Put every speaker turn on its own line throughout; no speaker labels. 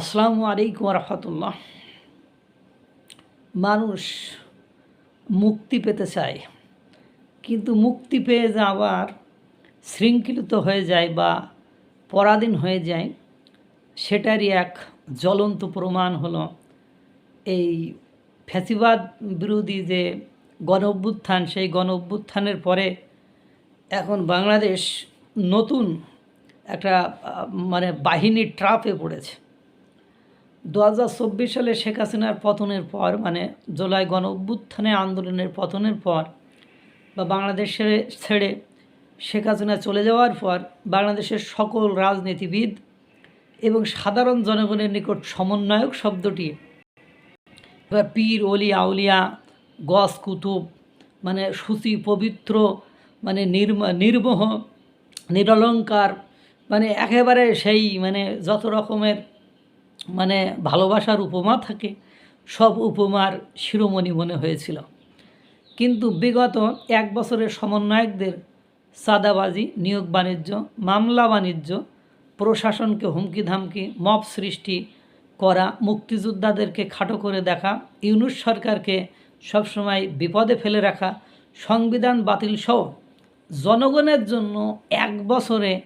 আসসালামু আলাইকুম রহমতুল্লাহ মানুষ মুক্তি পেতে চায়, কিন্তু মুক্তি পেয়ে যা আবার শৃঙ্খলিত হয়ে যায় বা পরাধীন হয়ে যায়, সেটারই এক জ্বলন্ত প্রমাণ হলো এই ফ্যাসিবাদ বিরোধী যে গণ অভ্যুত্থান সেই গণ অভ্যুত্থানের পরে এখন বাংলাদেশ নতুন একটা মানে বাহিনীর ট্রাপে পড়েছে। দু হাজার চব্বিশ সালে শেখ হাসিনার পতনের পর মানে জুলাই গণ অভ্যুত্থানে আন্দোলনের পতনের পর বা বাংলাদেশের ছেড়ে শেখ হাসিনা চলে যাওয়ার পর বাংলাদেশের সকল রাজনীতিবিদ এবং সাধারণ জনগণের নিকট সমন্বয়ক শব্দটি, এবার পীর অলি আউলিয়া, গস, কুতুব মানে সুচি, পবিত্র মানে নির্ম, নির্মোহ, নিরলঙ্কার মানে একেবারে সেই মানে যত রকমের মানে ভালোবাসার উপমা থাকে, সব উপমার শিরোমণি মনে হয়েছিল। কিন্তু বিগত এক বছরের সমন্বয়কদের সাদাবাজি নিয়োগ বাণিজ্য, মামলা বাণিজ্য, প্রশাসনকে হুমকি ধামকি মপ সৃষ্টি করা, মুক্তিযোদ্ধাদেরকে খাটো করে দেখা, ইউনুস সরকারকে সবসময় বিপদে ফেলে রাখা, সংবিধান বাতিল সহ জনগণের জন্য এক বছরে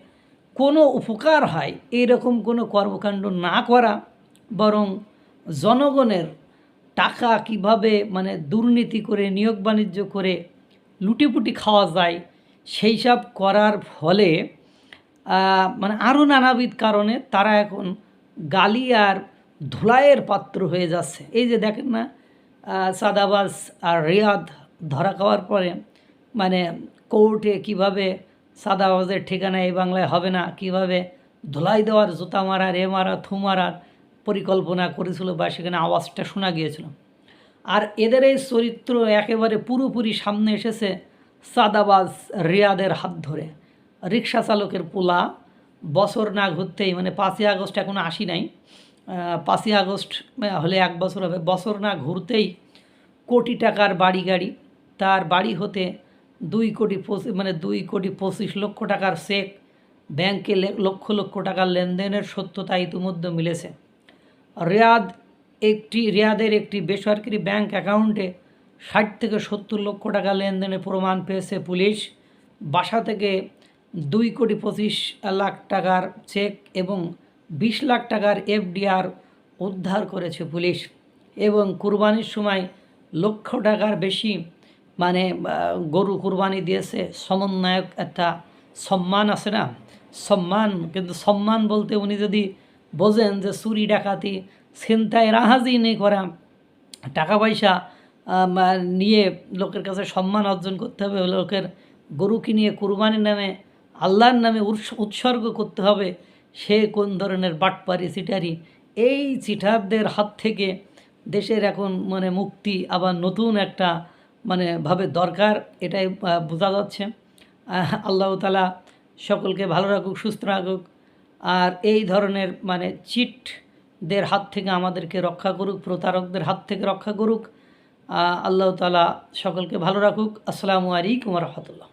কোনো উপকার হয়, এইরকম কোনো কর্মকাণ্ড না করা বরং জনগণের টাকা কীভাবে মানে দুর্নীতি করে নিয়োগ বাণিজ্য করে লুটিপুটি খাওয়া যায় সেই সব করার ফলে মানে আরও নানাবিধ কারণে তারা এখন গালি আর ধুলাইয়ের পাত্র হয়ে যাচ্ছে। এই যে দেখেন না আহ, সাদাবাজ আর রিয়াদ ধরা খাওয়ার পরে মানে কোর্টে কীভাবে সাদাবাজের ঠিকানা এই বাংলায় হবে না কীভাবে ধুলাই দেওয়ার জুতা মারার এ মারা থু মারার পরিকল্পনা করেছিল বা সেখানে আওয়াজটা শোনা গিয়েছিল। আর এদের এই চরিত্র একেবারে পুরোপুরি সামনে এসেছে সাদাবাজ রিয়াদের হাত ধরে। রিক্সা চালকের পোলা, বছর না ঘুরতেই মানে পাঁচই আগস্ট এখনও আসি নাই পাঁচই আগস্ট হলে এক বছর হবে, বছর না ঘুরতেই কোটি টাকার বাড়ি গাড়ি, তার বাড়ি হতে দুই কোটি পঁচিশ মানে দুই কোটি পঁচিশ লক্ষ টাকার চেক, ব্যাংকে লক্ষ লক্ষ টাকার লেনদেনের সত্যতা ইতিমধ্যে মিলেছে। রিয়াদ একটি, রিয়াদের একটি বেসরকারি ব্যাংক অ্যাকাউন্টে ষাট থেকে সত্তর লক্ষ টাকা লেনদেনের প্রমাণ পেয়েছে পুলিশ। বাসা থেকে দুই কোটি পঁচিশ লাখ টাকার চেক এবং বিশ লাখ টাকার এফডিআর উদ্ধার করেছে পুলিশ এবং কুরবানির সময় লক্ষ টাকার বেশি মানে গরু কুরবানি দিয়েছে। সমন্বয়ক একটা সম্মান আছে না? সম্মান, কিন্তু সম্মান বলতে উনি যদি বোঝেন যে চুরি ডাকাতি, ছিনতাই, রাহাজি নেই করা, টাকা পয়সা নিয়ে লোকের কাছে সম্মান অর্জন করতে হবে, লোকের গরুকে নিয়ে কুরবানির নামে, আল্লাহর নামে উৎস- উৎসর্গ করতে হবে, সে কোন ধরনের বাটপারি চিটারি এই চিটারদের হাত থেকে দেশের এখন মানে মুক্তি আবার নতুন একটা মানে ভাবে দরকার, এটাই বোঝা যাচ্ছে। আল্লাহ তালা সকলকে ভালো রাখুক, সুস্থ রাখুক। আর এই ধরনের মানে চিটদের হাত থেকে আমাদেরকে রক্ষা করুক, প্রতারকদের হাত থেকে রক্ষা করুক। আল্লাহ তালা সকলকে ভালো রাখুক। আসসালামু আলাইকুম রহমতুল্লাহ।